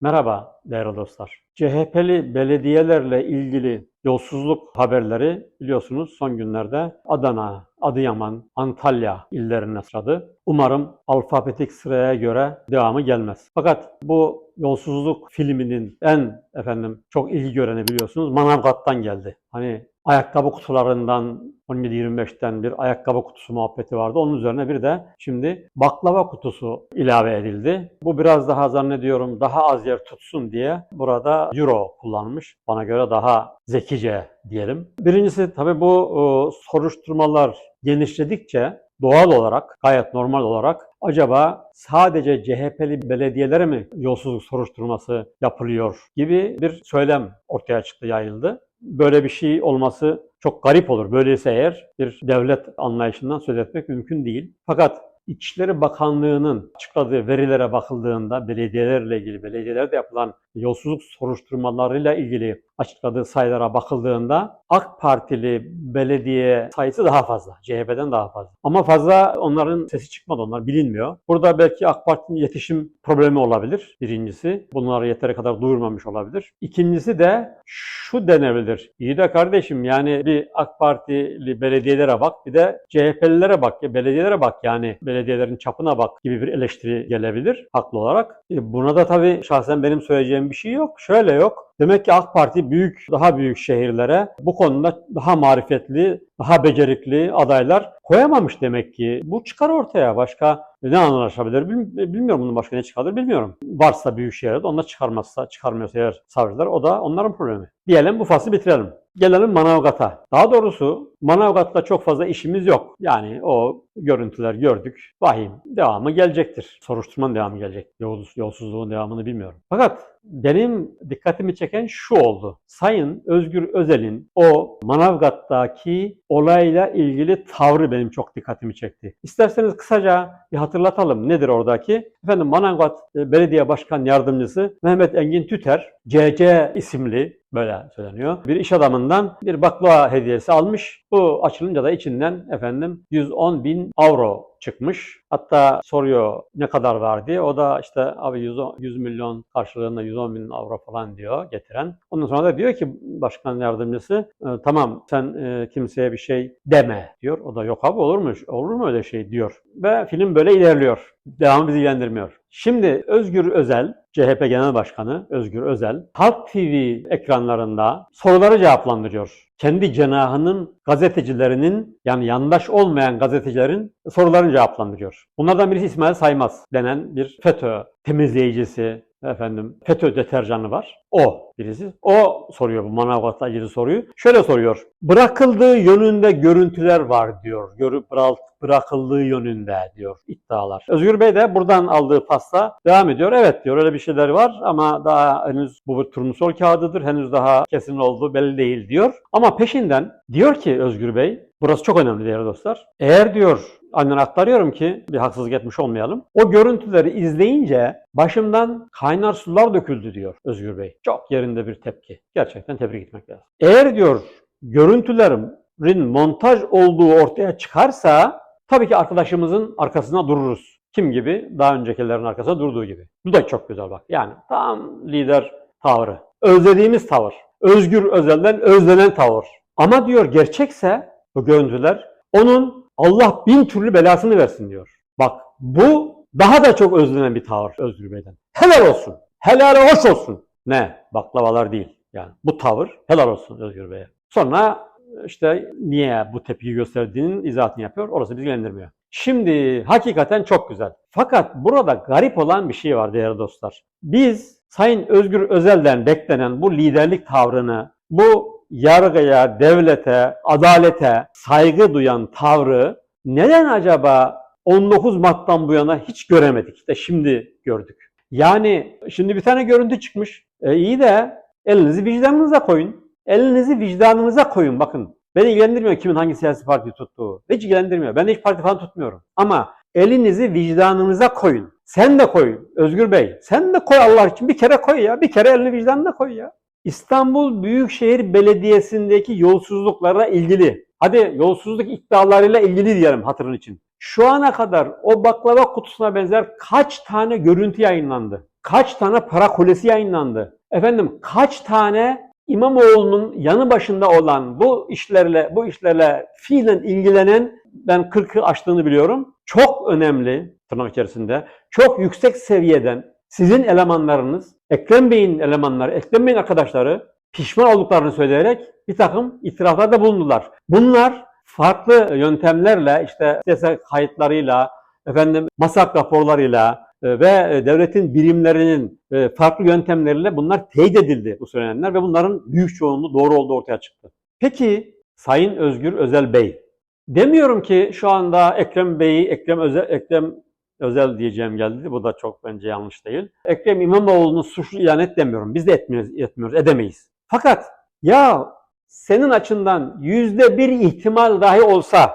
Merhaba değerli dostlar. CHP'li belediyelerle ilgili yolsuzluk haberleri biliyorsunuz son günlerde Adana, Adıyaman, Antalya illerine sıradı. Umarım alfabetik sıraya göre devamı gelmez. Fakat bu yolsuzluk filminin en efendim çok ilgi göreni biliyorsunuz Manavgat'tan geldi. Hani ayakkabı kutularından 17-25'ten bir ayakkabı kutusu muhabbeti vardı. Onun üzerine bir de şimdi baklava kutusu ilave edildi. Bu biraz daha zannediyorum daha az yer tutsun diye burada euro kullanmış. Bana göre daha zekice diyelim. Birincisi tabii bu e, soruşturmalar genişledikçe doğal olarak, gayet normal olarak acaba sadece CHP'li belediyelere mi yolsuzluk soruşturması yapılıyor gibi bir söylem ortaya çıktı, yayıldı. Böyle bir şey olması çok garip olur. Böyleyse eğer bir devlet anlayışından söz etmek mümkün değil. Fakat İçişleri Bakanlığı'nın açıkladığı verilere bakıldığında belediyelerle ilgili, belediyelerde yapılan yolsuzluk soruşturmalarıyla ilgili açıkladığı sayılara bakıldığında AK Partili belediye sayısı daha fazla. CHP'den daha fazla. Ama fazla onların sesi çıkmadı. Onlar bilinmiyor. Burada belki AK Parti'nin yetişim problemi olabilir. Birincisi. Bunları yeteri kadar duyurmamış olabilir. İkincisi de şu denebilir. İyi de kardeşim yani bir AK Partili belediyelere bak bir de CHP'lilere bak, belediyelere bak yani belediyelerin çapına bak gibi bir eleştiri gelebilir haklı olarak. E buna da tabii şahsen benim söyleyeceğim bir şey yok. Şöyle yok. Demek ki AK Parti büyük, daha büyük şehirlere bu konuda daha marifetli, daha becerikli adaylar koyamamış demek ki. Bu çıkar ortaya. Başka ne anlaşabilir bilmiyorum bunun başka ne çıkardır bilmiyorum. Varsa büyük şehirde onlar çıkarmazsa, çıkarmıyorsa eğer savcılar o da onların problemi. Diyelim bu faslı bitirelim. Gelelim Manavgat'a. Daha doğrusu Manavgat'la çok fazla işimiz yok. Yani o görüntüler gördük. Vahim. Devamı gelecektir. Soruşturmanın devamı gelecek. Yolsuz, yolsuzluğun devamını bilmiyorum. Fakat benim dikkatimi çeken şu oldu. Sayın Özgür Özel'in o Manavgat'taki olayla ilgili tavrı benim çok dikkatimi çekti. İsterseniz kısaca bir hatırlatalım. Nedir oradaki? Efendim Manavgat Belediye Başkan Yardımcısı Mehmet Engin Tüter, CC isimli böyle söyleniyor. Bir iş adamından bir baklava hediyesi almış. Bu açılınca da içinden efendim 110 bin avro çıkmış. Hatta soruyor ne kadar var diye. O da işte abi 100, 100 milyon karşılığında 110 bin avro falan diyor getiren. Ondan sonra da diyor ki başkan yardımcısı e, tamam sen e, kimseye bir şey deme diyor. O da yok abi olur mu? Olur mu öyle şey diyor. Ve film böyle ilerliyor. Devamı bizi ilgilendirmiyor. Şimdi Özgür Özel, CHP Genel Başkanı Özgür Özel, Halk TV ekranlarında soruları cevaplandırıyor. Kendi cenahının gazetecilerinin yani yandaş olmayan gazetecilerin sorularını cevaplandırıyor. Bunlardan birisi İsmail Saymaz denen bir FETÖ temizleyicisi, efendim FETÖ deterjanı var. O birisi. O soruyor bu Manavgat'la ilgili soruyu. Şöyle soruyor. Bırakıldığı yönünde görüntüler var diyor. Görüp bırakıldığı yönünde diyor iddialar. Özgür Bey de buradan aldığı pasta devam ediyor. Evet diyor öyle bir şeyler var ama daha henüz bu bir turnusol kağıdıdır. Henüz daha kesin olduğu belli değil diyor. Ama peşinden diyor ki Özgür Bey Burası çok önemli değerli dostlar. Eğer diyor annen aktarıyorum ki bir haksızlık etmiş olmayalım. O görüntüleri izleyince başımdan kaynar sular döküldü diyor Özgür Bey. Çok yerinde bir tepki. Gerçekten tebrik etmek lazım. Eğer diyor görüntülerin montaj olduğu ortaya çıkarsa tabii ki arkadaşımızın arkasına dururuz. Kim gibi? Daha öncekilerin arkasında durduğu gibi. Bu da çok güzel bak. Yani tam lider tavrı. Özlediğimiz tavır. Özgür Özel'den özlenen tavır. Ama diyor gerçekse bu görüntüler onun Allah bin türlü belasını versin diyor. Bak bu daha da çok özlenen bir tavır Özgür Bey'den. Helal olsun. Helal hoş olsun. Ne? Baklavalar değil. Yani bu tavır helal olsun Özgür Bey'e. Sonra işte niye bu tepkiyi gösterdiğinin izahatını yapıyor. Orası bizi ilgilendirmiyor. Şimdi hakikaten çok güzel. Fakat burada garip olan bir şey var değerli dostlar. Biz Sayın Özgür Özel'den beklenen bu liderlik tavrını, bu yargıya, devlete, adalete saygı duyan tavrı neden acaba 19 Mart'tan bu yana hiç göremedik? İşte şimdi gördük. Yani şimdi bir tane görüntü çıkmış. E iyi de elinizi vicdanınıza koyun. Elinizi vicdanınıza koyun bakın. Beni ilgilendirmiyor kimin hangi siyasi parti tuttuğu. Hiç ilgilendirmiyor. Ben de hiç parti falan tutmuyorum. Ama elinizi vicdanınıza koyun. Sen de koy Özgür Bey. Sen de koy Allah için. Bir kere koy ya. Bir kere elini vicdanına koy ya. İstanbul Büyükşehir Belediyesi'ndeki yolsuzluklarla ilgili, hadi yolsuzluk iddialarıyla ilgili diyelim hatırın için. Şu ana kadar o baklava kutusuna benzer kaç tane görüntü yayınlandı? Kaç tane para kulesi yayınlandı? Efendim kaç tane İmamoğlu'nun yanı başında olan bu işlerle bu işlerle fiilen ilgilenen ben 40'ı aştığını biliyorum. Çok önemli tırnak içerisinde çok yüksek seviyeden sizin elemanlarınız, Ekrem Bey'in elemanları, Ekrem Bey'in arkadaşları pişman olduklarını söyleyerek bir takım itiraflarda bulundular. Bunlar farklı yöntemlerle işte DSE kayıtlarıyla, efendim masak raporlarıyla e, ve e, devletin birimlerinin e, farklı yöntemleriyle bunlar teyit edildi bu söylenenler ve bunların büyük çoğunluğu doğru olduğu ortaya çıktı. Peki Sayın Özgür Özel Bey, demiyorum ki şu anda Ekrem Bey'i, Ekrem Özel, Ekrem Özel diyeceğim geldi. Bu da çok bence yanlış değil. Ekrem İmamoğlu'nu suçlu ilan et demiyorum. Biz de etmiyoruz, etmiyoruz, edemeyiz. Fakat ya senin açından yüzde bir ihtimal dahi olsa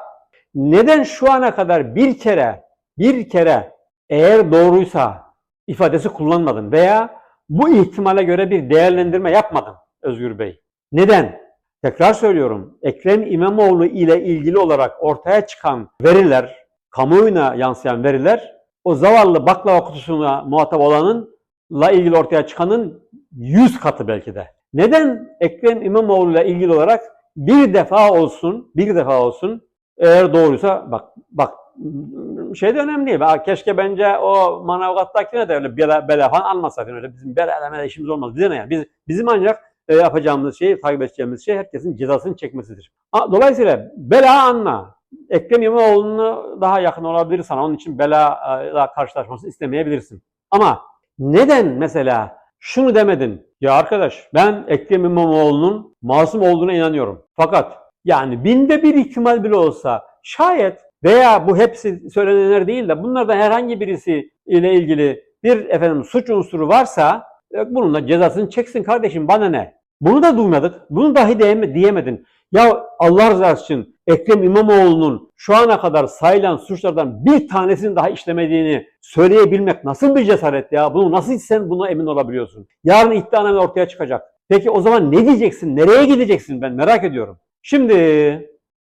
neden şu ana kadar bir kere bir kere eğer doğruysa ifadesi kullanmadın veya bu ihtimale göre bir değerlendirme yapmadın Özgür Bey? Neden? Tekrar söylüyorum. Ekrem İmamoğlu ile ilgili olarak ortaya çıkan veriler, kamuoyuna yansıyan veriler o zavallı baklava kutusuna muhatap olanınla ilgili ortaya çıkanın 100 katı belki de. Neden Ekrem İmamoğlu ile ilgili olarak bir defa olsun, bir defa olsun eğer doğruysa bak bak şey de önemli değil. Keşke bence o Manavgat'takine de öyle bela, bela falan almasak. Öyle bizim bela elemele işimiz olmaz. Bize ne yani? Biz, bizim ancak e, yapacağımız şey, takip edeceğimiz şey herkesin cezasını çekmesidir. Dolayısıyla bela anla. Ekrem İmamoğlu'nu daha yakın olabilir sana. Onun için bela karşılaşmasını istemeyebilirsin. Ama neden mesela şunu demedin? Ya arkadaş ben Ekrem İmamoğlu'nun masum olduğuna inanıyorum. Fakat yani binde bir ihtimal bile olsa şayet veya bu hepsi söylenenler değil de bunlardan herhangi birisi ile ilgili bir efendim suç unsuru varsa e, bunun da cezasını çeksin kardeşim bana ne? Bunu da duymadık. Bunu dahi diyeme- diyemedin. Ya Allah rızası için Ekrem İmamoğlu'nun şu ana kadar sayılan suçlardan bir tanesini daha işlemediğini söyleyebilmek nasıl bir cesaret ya? Bunu nasıl sen buna emin olabiliyorsun? Yarın iddianame ortaya çıkacak. Peki o zaman ne diyeceksin? Nereye gideceksin? Ben merak ediyorum. Şimdi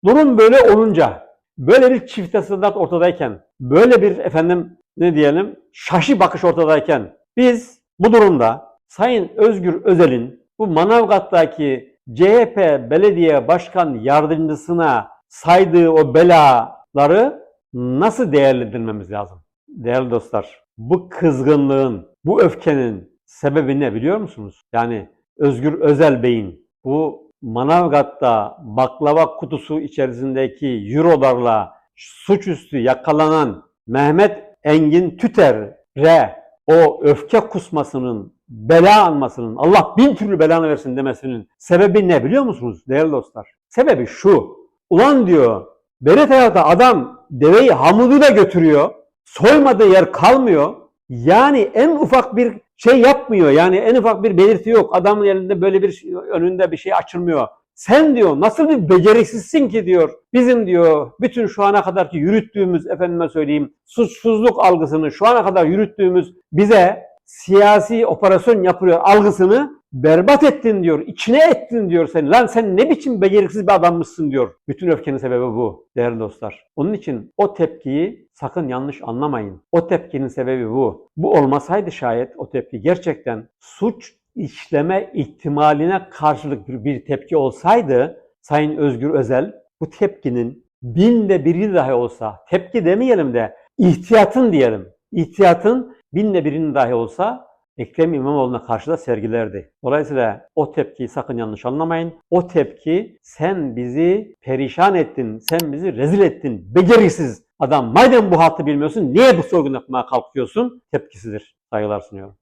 durum böyle olunca, böyle bir çifte standart ortadayken, böyle bir efendim ne diyelim şaşı bakış ortadayken biz bu durumda Sayın Özgür Özel'in bu Manavgat'taki CHP belediye başkan yardımcısına saydığı o belaları nasıl değerlendirmemiz lazım? Değerli dostlar, bu kızgınlığın, bu öfkenin sebebi ne biliyor musunuz? Yani Özgür Özel Bey'in bu Manavgat'ta baklava kutusu içerisindeki eurolarla suçüstü yakalanan Mehmet Engin Tüter'e o öfke kusmasının, bela almasının, Allah bin türlü belanı versin demesinin sebebi ne biliyor musunuz değerli dostlar? Sebebi şu. Ulan diyor, beri tarafta adam deveyi hamudu da götürüyor. Soymadığı yer kalmıyor. Yani en ufak bir şey yapmıyor. Yani en ufak bir belirti yok. Adamın elinde böyle bir şey- önünde bir şey açılmıyor. Sen diyor nasıl bir beceriksizsin ki diyor. Bizim diyor bütün şu ana kadarki yürüttüğümüz efendime söyleyeyim suçsuzluk algısını şu ana kadar yürüttüğümüz bize siyasi operasyon yapılıyor algısını berbat ettin diyor. içine ettin diyor seni. Lan sen ne biçim beceriksiz bir adammışsın diyor. Bütün öfkenin sebebi bu değerli dostlar. Onun için o tepkiyi sakın yanlış anlamayın. O tepkinin sebebi bu. Bu olmasaydı şayet o tepki gerçekten suç işleme ihtimaline karşılık bir, bir tepki olsaydı Sayın Özgür Özel bu tepkinin binde biri dahi olsa tepki demeyelim de ihtiyatın diyelim. İhtiyatın binde birini dahi olsa Ekrem İmamoğlu'na karşı da sergilerdi. Dolayısıyla o tepkiyi sakın yanlış anlamayın. O tepki sen bizi perişan ettin, sen bizi rezil ettin, beceriksiz adam. Madem bu hattı bilmiyorsun niye bu soygun yapmaya kalkıyorsun? Tepkisidir. Saygılar sunuyorum.